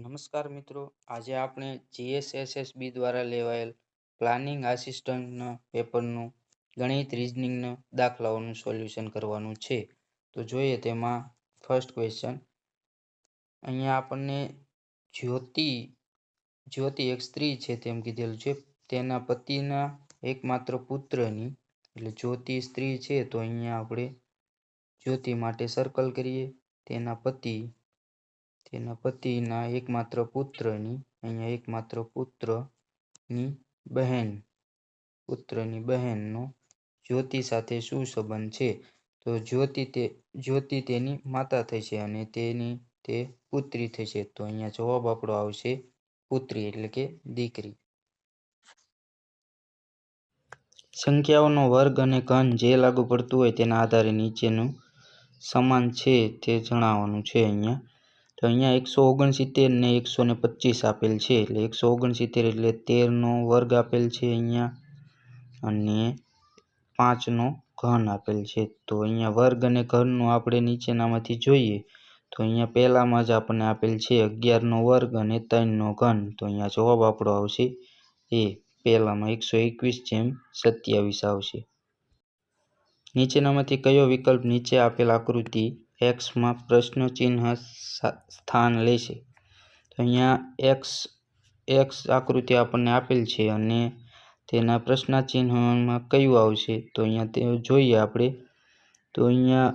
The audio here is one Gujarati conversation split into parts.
નમસ્કાર મિત્રો. આજે આપણે જીએસએસએસબી દ્વારા લેવાયેલ પ્લાનિંગ આસિસ્ટન્ટના પેપરનું ગણિત રિઝનિંગના દાખલાઓનું સોલ્યુશન કરવાનું છે. તો જોઈએ તેમાં ફર્સ્ટ ક્વેશ્ચન. અહીંયા આપણને જ્યોતિ જ્યોતિ એક સ્ત્રી છે તેમ કીધેલું છે. તેના પતિના એકમાત્ર પુત્રની, એટલે જ્યોતિ સ્ત્રી છે તો અહીંયા આપણે જ્યોતિ માટે સર્કલ કરીએ. તેના પતિ તેના પતિના એકમાત્ર પુત્રની, અહીંયા એકમાત્ર પુત્રની બહેન, પુત્રની બહેનનો જ્યોતિ સાથે શું સંબંધ છે? તો જ્યોતિ તે, જ્યોતિ તેની માતા થઈ છે અને તેની, તે પુત્રી થશે તો અહીંયા જવાબ આપણો આવશે પુત્રી એટલે કે દીકરી. સંખ્યાઓનો વર્ગ અને ઘન જે લાગુ પડતું હોય તેના આધારે નીચેનું સમાન છે તે જણાવવાનું છે અહીંયા. તો અહીંયા એકસો ઓગણસિત્તેર ને એકસો ને પચીસ આપેલ છે. એટલે એકસો ઓગણસિત્તેર એટલે તેરનો વર્ગ આપેલ છે અહીંયા. અને પાંચનો ઘન આપેલ છે. તો અહીંયા વર્ગ અને ઘનનું આપણે નીચેનામાંથી જોઈએ તો અહીંયા પહેલામાં જ આપણને આપેલ છે અગિયારનો વર્ગ અને ત્રણનો ઘન. તો અહીંયા જવાબ આપણો આવશે એ પહેલામાં એકસો એકવીસ જેમ સત્યાવીસ આવશે. નીચેનામાંથી કયો વિકલ્પ નીચે આપેલ આકૃતિ એક્સમાં પ્રશ્ન ચિહ્ન સ્થાન લેશે. તો અહીંયા એક્સ એક્સ આકૃતિ આપણને આપેલ છે અને તેના પ્રશ્નાચિહ્નમાં કયું આવશે? તો અહીંયા તે જોઈએ આપણે. તો અહીંયા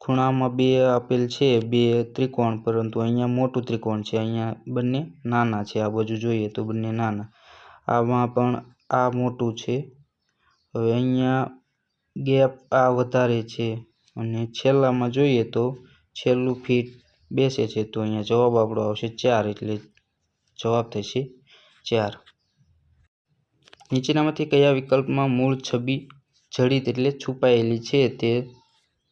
ખૂણામાં બે આપેલ છે, બે ત્રિકોણ, પરંતુ અહીંયા મોટું ત્રિકોણ છે. અહીંયા બંને નાના છે, આ બાજુ જોઈએ તો બંને નાના. આમાં પણ આ મોટું છે. હવે અહીંયા ગેપ આ વધારે છે. અને છેલ્લામાં જોઈએ તો છેલ્લું ફીટ બેસે છે તો અહીંયા જવાબ આપણો આવશે ચાર, એટલે જવાબ થશે ચાર. નીચેનામાંથી કયા વિકલ્પમાં મૂળ છબી જડિત એટલે છુપાયેલી છે તે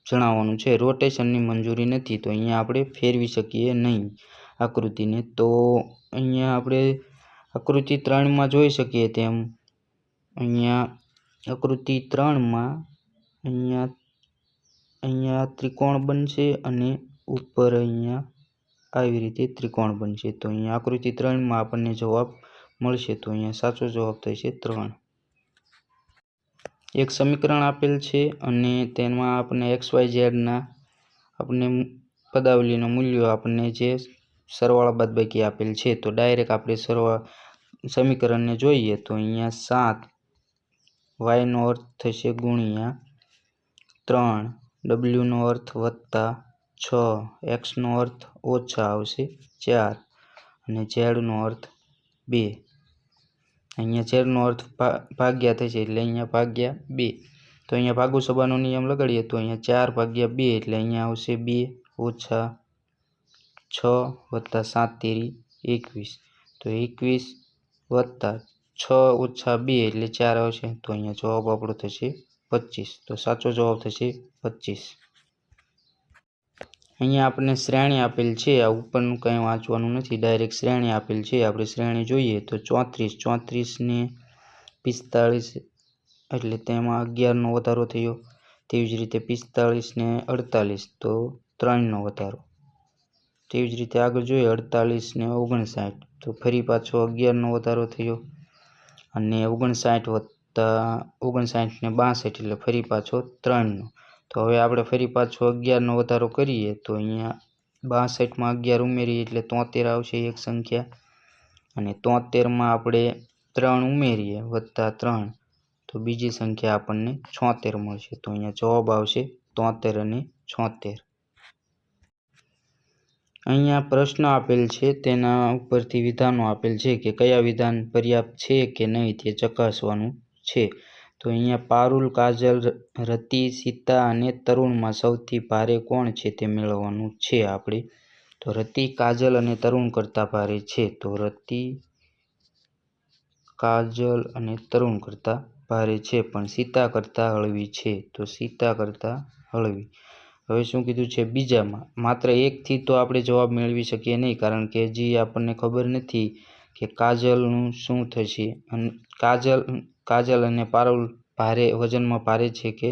જણાવવાનું છે. રોટેશનની મંજૂરી નથી તો અહીંયા આપણે ફેરવી શકીએ નહીં આકૃતિને. તો અહીંયા આપણે આકૃતિ ત્રણમાં જોઈ શકીએ તેમ અહીંયા આકૃતિ ત્રણમાં અહીંયા અહીંયા ત્રિકોણ બનશે અને ઉપર અહીંયા આવી રીતે ત્રિકોણ બનશે. તો અહીંયા આકૃતિ ત્રણમાં આપણને જવાબ મળશે. તો અહીંયા સાચો જવાબ થશે ત્રણ. એક સમીકરણ આપેલ છે અને તેમાં આપણને એક્સ, વાય ઝેડના આપણને પદાવલીનું મૂલ્યો આપણને જે સરવાળા બાદબાકી આપેલ છે, તો ડાયરેક્ટ આપણે સરવા, સમીકરણને જોઈએ તો અહીંયા સાત વાયનો અર્થ થશે ગુણ્યા ત્રણ. ડબલ્યુનો અર્થ વત્તા છ. એક્સનો અર્થ ઓછા આવશે ચાર. અને ઝેડનો અર્થ બે. અહીંયા ઝેડનો અર્થ ભાગ્યા થશે એટલે અહીંયા ભાગ્યા બે. તો અહીંયા ભાગુ સભાનો નિયમ લગાડીએ તો અહીંયા ચાર ભાગ્યા બે એટલે અહીંયા આવશે બે ઓછા છ વત્તા સાત તેરી એકવીસ. તો એકવીસ વત્તા છ ઓછા બે એટલે ચાર આવશે. તો અહીંયા જવાબ આપણો થશે પચીસ. તો સાચો જવાબ થશે પચીસ. અહીંયા આપણને શ્રેણી આપેલ છે. આ ઉપરનું કંઈ વાંચવાનું નથી. ડાયરેક્ટ શ્રેણી આપેલ છે. આપણે શ્રેણી જોઈએ તો ચોત્રીસ. ચોત્રીસને પિસ્તાળીસ એટલે તેમાં અગિયારનો વધારો થયો. તેવી જ રીતે પિસ્તાળીસને અડતાલીસ. તો ત્રણનો વધારો. તેવી જ રીતે આગળ જોઈએ અડતાલીસને ઓગણસાઠ. તો ફરી પાછો અગિયારનો વધારો થયો. અને ઓગણસાઠ વત્તા ઓગણસાઠને બાસઠ એટલે ફરી પાછો ત્રણનો. તો હવે આપણે ફરી પાછો અગિયારનો વધારો કરીએ તો અહીંયા બાસઠમાં અગિયાર ઉમેરીએ એટલે તોતેર આવશે એક સંખ્યા. અને તોતેરમાં આપણે ત્રણ ઉમેરીએ વત્તા ત્રણ. તો બીજી સંખ્યા આપણને છોતેર મળશે. તો અહીંયા જવાબ આવશે તોતેર અને છોતેર. અહીંયા પ્રશ્ન આપેલ છે, તેના ઉપરથી વિધાનો આપેલ છે કે કયા વિધાન પર્યાપ્ત છે કે નહીં તે ચકાસવાનું છે. તો અહીંયા પારુલ, કાજલ રતિ સીતા અને તરુણમાં સૌથી ભારે કોણ છે તે મેળવવાનું છે આપણે? તો રતિ કાજલ અને તરુણ કરતાં ભારે છે. તો રતિ કાજલ અને તરુણ કરતાં ભારે છે, પણ સીતા કરતાં હળવી છે. તો સીતા કરતાં હળવી. હવે શું કીધું છે? બીજામાં. માત્ર એકથી તો આપણે જવાબ મેળવી શકીએ નહીં, કારણ કે હજી આપણને ખબર નથી કે કાજલનું શું થશે. અને, કાજલ કાજલ અને પારુલ ભારે વજનમાં ભારે છે કે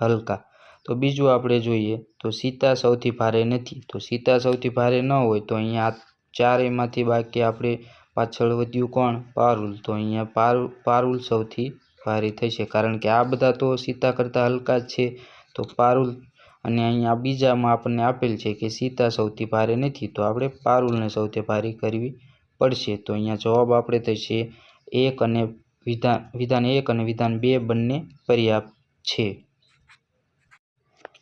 હલકા. તો બીજું આપણે જોઈએ તો સીતા સૌથી ભારે નથી. તો સીતા સૌથી ભારે ન હોય તો અહીંયા ચારેયમાંથી બાકી આપણે પાછળ વધ્યું કોણ? પારુલ. તો અહીંયા પારુ, પારુલ સૌથી ભારે થશે. કારણ કે આ બધા તો સીતા કરતાં હલકા જ છે. તો પારુલ અને અહીંયા બીજામાં આપણને આપેલ છે કે સીતા સૌથી ભારે નથી. તો આપણે પારુલને સૌથી ભારે કરવી પડશે. તો અહીંયા જવાબ આપણે થશે એક અને વિધાન વિધાન એક અને વિધાન બે બંને પર્યાપ્ત છે.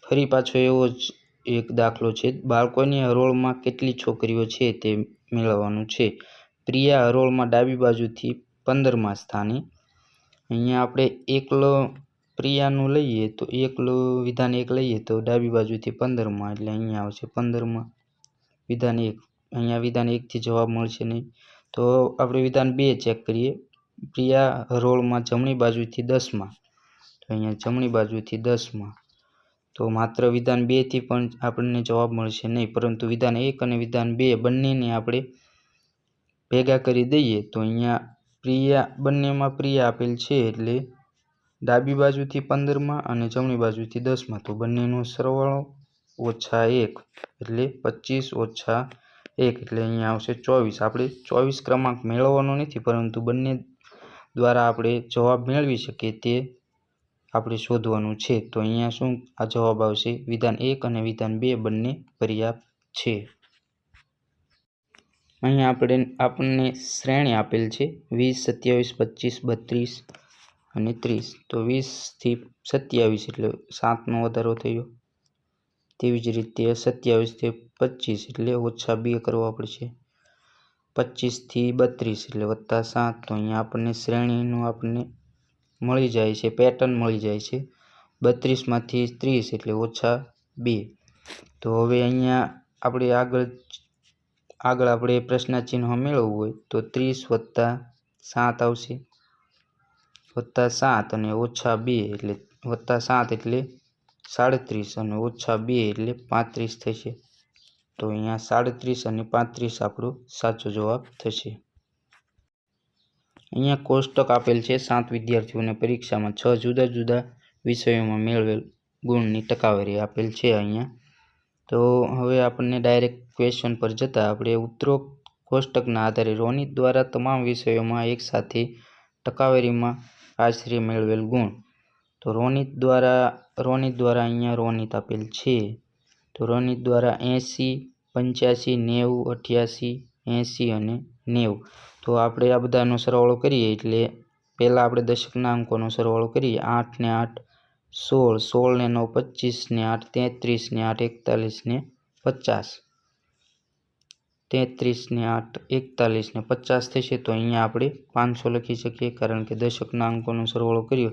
ફરી પાછો એવો જ એક દાખલો છે. બાળકોની હરોળમાં કેટલી છોકરીઓ છે તે મેળવવાનું છે. પ્રિયા હરોળમાં ડાબી બાજુથી પંદરમા સ્થાને. અહીંયા આપણે એકલો પ્રિયાનું લઈએ તો એકલું વિધાન એક લઈએ તો ડાબી બાજુથી પંદરમાં, એટલે અહીંયા આવશે પંદરમાં વિધાન એક. અહીંયા વિધાન એકથી જવાબ મળશે નહીં. તો આપણે વિધાન બે ચેક કરીએ. પ્રિયા હરોળમાં જમણી બાજુથી દસમાં. તો અહીંયા જમણી બાજુથી દસમાં. તો માત્ર વિધાન બેથી પણ આપણને જવાબ મળશે નહીં, પરંતુ વિધાન એક અને વિધાન બે બંનેને આપણે ભેગા કરી દઈએ તો અહીંયા પ્રિયા બંનેમાં પ્રિયા આપેલ છે એટલે ડાબી બાજુથી પંદરમાં અને જમણી બાજુથી દસમાં. તો બંનેનો સરવાળો ઓછા એક એટલે પચીસ ઓછા એક એટલે અહીંયા આવશે ચોવીસ. આપણે ચોવીસ ક્રમાંક મેળવવાનો નથી, પરંતુ બંને દ્વારા આપણે જવાબ મેળવી શકીએ તે આપણે શોધવાનું છે. તો અહીંયા શું આ જવાબ આવશે? વિધાન એક અને વિધાન બે બંને પર્યાપ્ત છે. અહીંયા આપણે આપણને શ્રેણી આપેલ છે. વીસ, સત્યાવીસ, પચીસ, બત્રીસ અને ત્રીસ. તો વીસથી સત્યાવીસ એટલે સાતનો વધારો થયો. તેવી જ રીતે સત્યાવીસથી પચીસ એટલે ઓછા બે કરવા પડશે. પચીસથી બત્રીસ એટલે વત્તા સાત. તો અહીંયા આપણને શ્રેણીનું આપણને મળી જાય છે, પેટર્ન મળી જાય છે. બત્રીસમાંથી ત્રીસ એટલે ઓછા બે. તો હવે અહીંયા આપણે આગળ આગળ આપણે પ્રશ્નચિહ્ન મેળવવું હોય તો ત્રીસ વત્તા સાત આવશે. વત્તા સાત અને ઓછા બે એટલે, વત્તા સાત એટલે સાડત્રીસ અને ઓછા બે એટલે પાંત્રીસ થશે. તો અહીંયા સાડત્રીસ અને પાંત્રીસ આપણો સાચો જવાબ થશે. અહીંયા કોષ્ટક આપેલ છે, સાત વિદ્યાર્થીઓને પરીક્ષામાં છ જુદા જુદા વિષયોમાં મેળવેલ ગુણની ટકાવારી આપેલ છે અહીંયા. તો હવે આપણને ડાયરેક્ટ ક્વેશ્ચન પર જતાં આપણે ઉત્તરોક્ત કોષ્ટકના આધારે રોનિત દ્વારા તમામ વિષયોમાં એકસાથે ટકાવારીમાં આશરે મેળવેલ ગુણ. તો રોનિત દ્વારા રોનિત દ્વારા અહીંયા રોનિત આપેલ છે. તો દ્વારા એંસી, પંચ્યાસી, નેવું, અઠ્યાસી, એંસી અને નેવું. તો આપણે આ બધાનો સરવાળો કરીએ એટલે પહેલાં આપણે દશકના અંકોનો સરવાળો કરીએ. આઠ ને આઠ, સોળ સોળ ને નવ, પચીસ ને આઠ, તેત્રીસ ને આઠ, એકતાલીસ ને પચાસ. તેત્રીસ ને આઠ, એકતાલીસ ને પચાસ થશે તો અહીંયા આપણે પાંચસો લખી શકીએ કારણ કે દશકના અંકોનો સરવાળો કર્યો.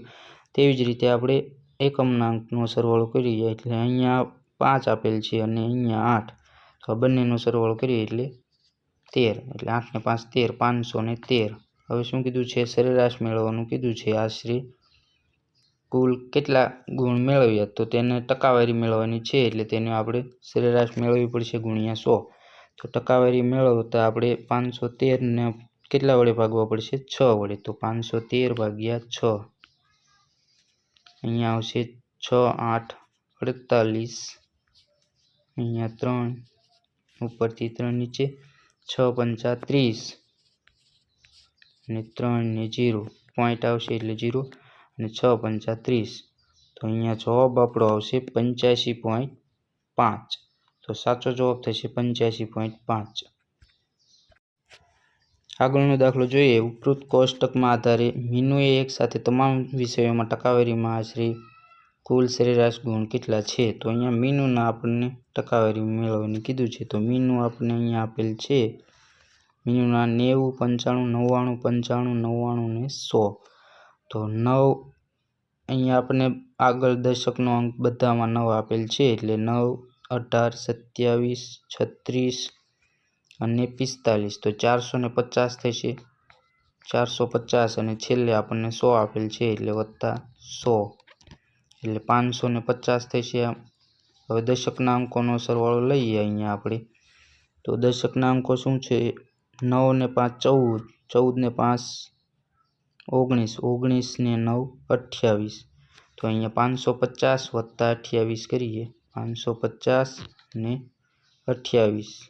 તેવી જ રીતે આપણે એકમના અંકનો સરવાળો કરીએ એટલે અહીંયા પાંચ આપેલ છે અને અહીંયા આઠ. તો બંનેનો સરવાળો કરીએ એટલે તેર. એટલે આઠને પાંચ, તેર, પાંચસો ને તેર. હવે શું કીધું છે? સરેરાશ મેળવવાનું કીધું છે. આશરે કુલ કેટલા ગુણ મેળવ્યા? તો તેને ટકાવારી મેળવવાની છે, એટલે તેને આપણે સરેરાશ મેળવવી પડશે ગુણ્યા સો. તો ટકાવારી મેળવતા આપણે પાંચસો તેરને કેટલા વડે ભાગવા પડશે? છ વડે. તો પાંચસો તેર ભાગ્યા છ. અહીંયા આવશે છ, આઠ, અડતાલીસ. અહીંયા ત્રણ, ઉપરથી ત્રણ, નીચે છ, પંચા ત્રીસ. અને ત્રણ ને જીરો પોઈન્ટ આવશે એટલે જીરો અને છ, પંચા ત્રીસ. તો અહીંયા જવાબ આપણો આવશે પંચ્યાસી પોઈન્ટ પાંચ. તો સાચો જવાબ થશે પંચ્યાસી પોઈન્ટ પાંચ. આગળનો દાખલો જોઈએ. ઉપરોક્ત કોષ્ટકમાં આધારે મીનુએ એકસાથે તમામ વિષયોમાં ટકાવારીમાં આશરે કુલ સરેરાશ ગુણ કેટલા છે? તો અહીંયા મીનુના આપણને ટકાવારી મેળવવાની કીધું છે. તો મીનુ આપણને અહીંયા આપેલ છે મીનુના નેવું, પંચાણું, નવ્વાણું પંચાણું, નવ્વાણું ને સો. તો નવ અહીંયા આપણને આગળ દશકનો અંક બધામાં નવ આપેલ છે. એટલે નવ, અઢાર, સત્યાવીસ, છત્રીસ અને પિસ્તાલીસ. તો ચારસો ને પચાસ થશે. ચારસો પચાસ અને છેલ્લે આપણને સો આપેલ છે. એટલે વત્તા સો. એટલે પાંચસો ને પચાસ થશે હવે દશકના અંકોનો સરવાળો લઈએ અહીંયા આપણે. તો દશકના અંકો શું છે? નવ ને પાંચ, ચૌદ. ચૌદ ને પાંચ, ઓગણીસ. ઓગણીસ ને નવ, અઠ્યાવીસ. તો અહીંયા પાંચસો પચાસ વત્તા અઠ્યાવીસ કરીએ. પાંચસો પચાસ ને અઠ્યાવીસ.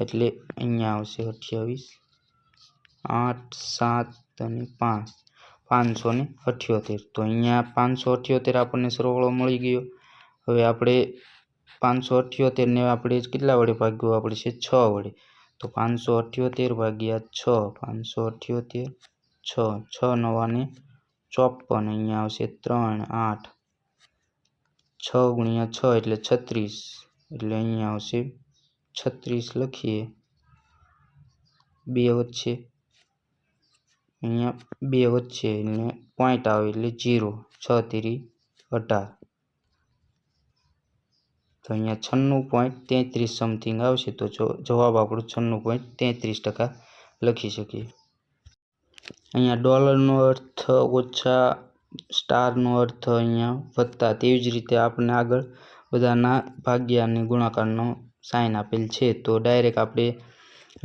એટલે અહીંયા આવશે અઠ્યાવીસ. આઠ, સાત અને પાંચ. પાંચસો ને અઠ્યોતેર. તો અહીંયા પાંચસો અઠ્યોતેર આપણને સરવાળો મળી ગયો. હવે આપણે પાંચસો અઠ્યોતેરને આપણે કેટલા વડે ભાગ્યું? આપણે છે છ વડે. તો પાંચસો અઠ્યોતેર ભાગ્યા છ પાંચસો અઠ્યોતેર છ છ નવાને ચોપન. અહીંયા આવશે ત્રણ, આઠ. છ ગુણ્યા છ એટલે છત્રીસ. એટલે અહીંયા આવશે છત્રીસ લખીએ. બે વચ્ચે અહીંયા બે વચ્ચે એટલે પોઈન્ટ આવે એટલે જીરો છ તેરી અઢાર. તો અહીંયા છન્નું પોઈન્ટ તેત્રીસ સમથિંગ આવશે, તો જવાબ આપણો છન્નું પોઈન્ટ તેત્રીસ ટકા લખી શકીએ. અહીંયા ડોલરનો અર્થ ઓછા સ્ટારનો અર્થ અહીંયા વત્તા, તેવી જ રીતે આપણે આગળ બધાના ભાગ્યા અને ગુણાકારનો સાઇન આપેલ છે. તો ડાયરેક્ટ આપણે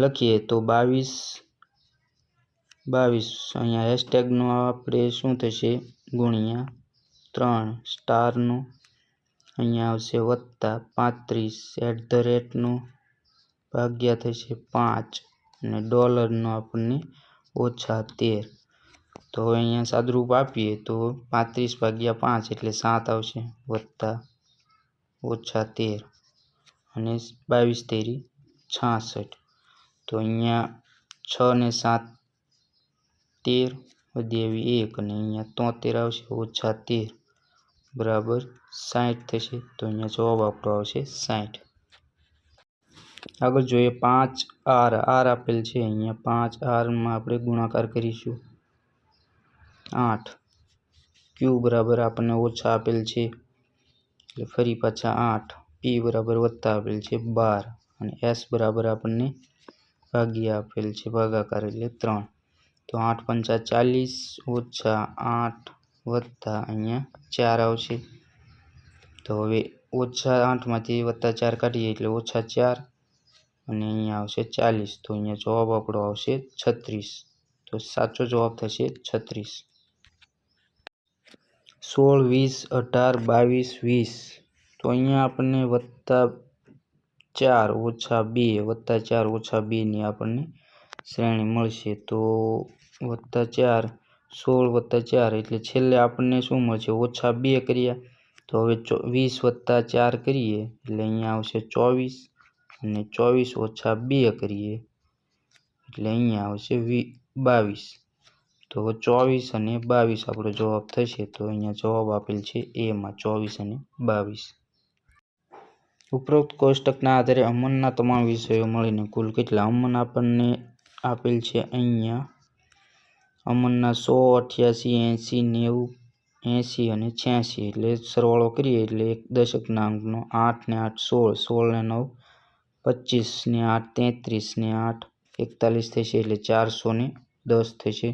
લખીએ તો બાવીસ બાવીસ. અહીંયા હેશટેગનો આપણે શું થશે? ગુણ્યા ત્રણ સ્ટારનો અહીંયા આવશે વત્તા પાંત્રીસ. એટ ધ રેટનો ભાગ્યા થશે પાંચ. અને ડોલરનો આપણને ઓછા તેર. તો અહીંયા સાદુરૂપ આપીએ તો પાંત્રીસ ભાગ્યા પાંચ એટલે સાત આવશે. વત્તા ઓછા તેર. અને બાવીસ તેરી છાસઠ. તો અહીંયા છ ને સાત તેર, વધી આવી એક અને અહીંયા તોતેર આવશે, ઓછા તેર. બરાબર સાઠ થશે, તો અહીંયા જવાબ આપણો આવશે સાઠ આગળ જોઈએ પાંચ આર. આર આપેલ છે, અહીંયા પાંચ આરમાં આપણે ગુણાકાર કરીશું. આઠ. ક્યુ બરાબર આપણને ઓછા આપેલ છે, એટલે ફરી પાછા આઠ. પી બરાબર વત્તા આપેલ છે, બાર. અને એસ બરાબર આપણને ભાગ્યા આપેલ છે, ભાગાકાર એટલે ત્રણ. તો આઠ પંચા ચાલીસ ઓછા આઠ વત્તા અહીંયા ચાર આવશે. તો હવે ઓછા આઠમાંથી વત્તા ચાર કાઢીએ એટલે ઓછા ચાર અને અહીંયા આવશે ચાલીસ. તો અહીંયા જવાબ આપણો આવશે છત્રીસ. તો સાચો જવાબ થશે છત્રીસ. સોળ, વીસ, અઢાર, બાવીસ, વીસ. તો અહીંયા આપણને વત્તા ચાર ઓછા બે, વત્તા ચાર ઓછા બેની આપણને શ્રેણી મળશે તો વત્તા ચાર, સોળ વત્તા ચાર એટલે છેલ્લે આપણને શું મળશે? ઓછા બે કર્યા તો હવે વીસ વત્તા ચાર કરીએ એટલે અહીંયા આવશે ચોવીસ અને ચોવીસ ઓછા બે કરીએ એટલે અહીંયા આવશે વી, બાવીસ. તો ચોવીસ અને બાવીસ આપણો જવાબ થશે તો અહીંયા જવાબ આપેલ છે એમાં ચોવીસ અને બાવીસ. ઉપરોક્ત કોષ્ટકના આધારે અમનના તમામ વિષયો મળીને કુલ કેટલા? અમન આપણને આપેલ છે અહીંયા. અમનના સો અઠ્યાસી, એંસી, નેવું, એંસી અને છ્યાસી એટલે સરવાળો કરીએ એટલે એક દશકના અંકનો આઠ ને આઠ સોળ સોળ ને નવ, પચીસ ને આઠ, તેત્રીસ ને આઠ, એકતાલીસ થશે એટલે ચારસો ને દસ થશે.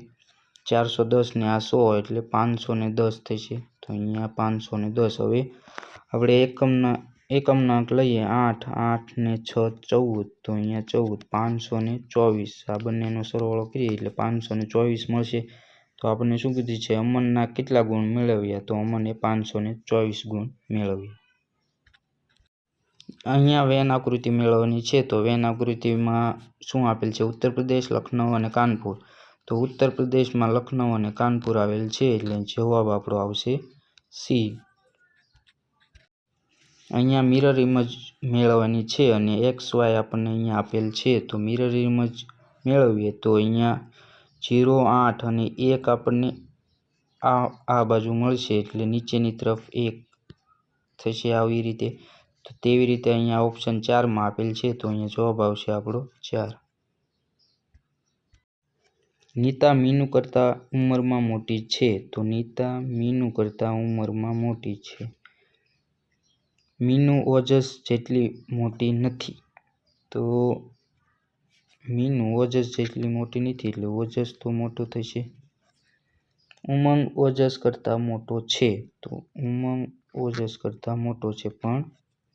ચારસો દસ ને આ સો એટલે પાંચસો ને દસ થશે. તો અહીંયા પાંચસો ને દસ. હવે આપણે એકમના એકમના અંક લઈએ. આઠ આઠ ને છ, ચૌદ. તો અહીંયા ચૌદ, પાંચસો ને ચોવીસ. આ બંનેનો સરવાળો કરીએ એટલે પાંચસો ને ચોવીસ મળશે. તો આપણને શું કીધું છે? અમનના કેટલા ગુણ મેળવ્યા? તો અમને પાંચસો ને ચોવીસ ગુણ મેળવ્યા. અહીંયા વેન આકૃતિ મેળવવાની છે. તો વેન આકૃતિમાં શું આપેલ છે? ઉત્તર પ્રદેશ, લખનઉ અને કાનપુર. તો ઉત્તર પ્રદેશમાં લખનઉ અને કાનપુર આવેલ છે એટલે જવાબ આપણો આવશે સી. અહીંયા મિરર ઇમેજ મેળવવાની છે અને એક્સ વાય આપણને અહીંયા આપેલ છે. તો મિરર ઇમેજ મેળવીએ તો અહીંયા જીરો આઠ અને એક આપણને આ આ બાજુ મળશે એટલે નીચેની તરફ એક થશે આવી રીતે. તો તેવી રીતે અહીંયા ઓપ્શન ચારમાં આપેલ છે. તો અહીંયા જવાબ આવશે આપણો ચાર. નીતા મીનુ કરતાં ઉંમરમાં મોટી છે. તો નીતા મીનુ કરતાં ઉંમરમાં મોટી છે. મીનુ ઓજસ જેટલી મોટી નથી. તો મીનુ ઓજસ જેટલી મોટી નથી એટલે ઓજસ તો મોટો થશે. ઉમંગ ઓજસ કરતાં મોટો છે. તો ઉમંગ ઓજસ કરતાં મોટો છે પણ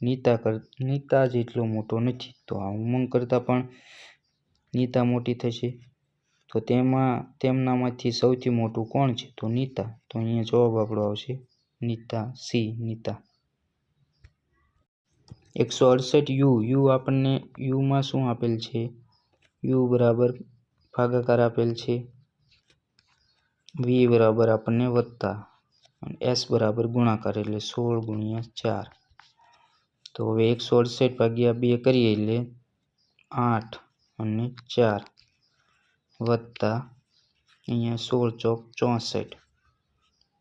નીતા કર, નીતા જેટલો મોટો નથી. તો આ ઉમંગ કરતાં પણ નીતા મોટી થશે. તો તેમાં, તેમનામાંથી સૌથી મોટું કોણ છે? તો નીતા. તો અહીંયા જવાબ આપણો આવશે નીતા સી, નીતા. એકસો અડસઠ યુ. યુ આપણને યુમાં શું આપેલ છે? યુ બરાબર ભાગાકાર આપેલ છે. વી બરાબર આપણને વત્તા. અને એસ બરાબર ગુણાકાર એટલે સોળ ગુણ્યા ચાર. તો હવે એકસો અડસઠ ભાગ્યા બે કરીએ એટલે આઠ અને ચાર વત્તા અહીંયા સોળ ચોક ચોસઠ.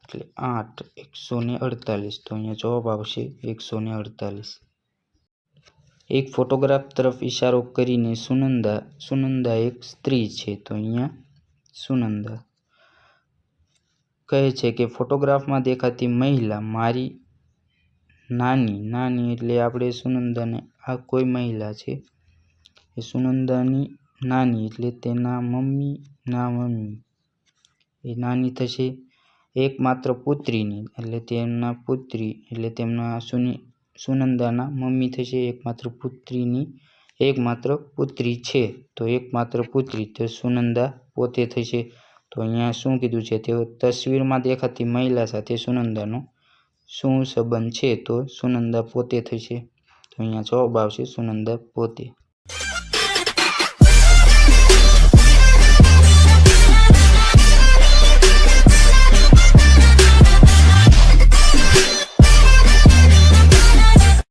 એટલે આઠ એકસો ને અડતાલીસ. તો અહીંયા જવાબ આવશે એકસો ને અડતાલીસ. એક ફોટોગ્રાફ તરફ ઇશારો કરીને સુનંદા સુનંદા એક સ્ત્રી છે તો અહીંયા સુનંદા કહે છે કે ફોટોગ્રાફમાં દેખાતી મહિલા મારી નાની નાની એટલે આપણે સુનંદાને, આ કોઈ મહિલા છે? એ સુનંદાની નાની એટલે તેના મમ્મી, ના મમ્મી. એ નાની થશે. એકમાત્ર પુત્રીની એટલે તેમના પુત્રી એટલે તેમના સુની સુનંદાના મમ્મી થશે એકમાત્ર પુત્રીની, એકમાત્ર પુત્રી છે, તો એકમાત્ર પુત્રી તો સુનંદા પોતે થશે. તો અહીંયા શું કીધું છે? તેઓ તસવીરમાં દેખાતી મહિલા સાથે સુનંદાનો શું સંબંધ છે? તો સુનંદા પોતે થશે. તો અહીંયા જવાબ આવશે સુનંદા પોતે.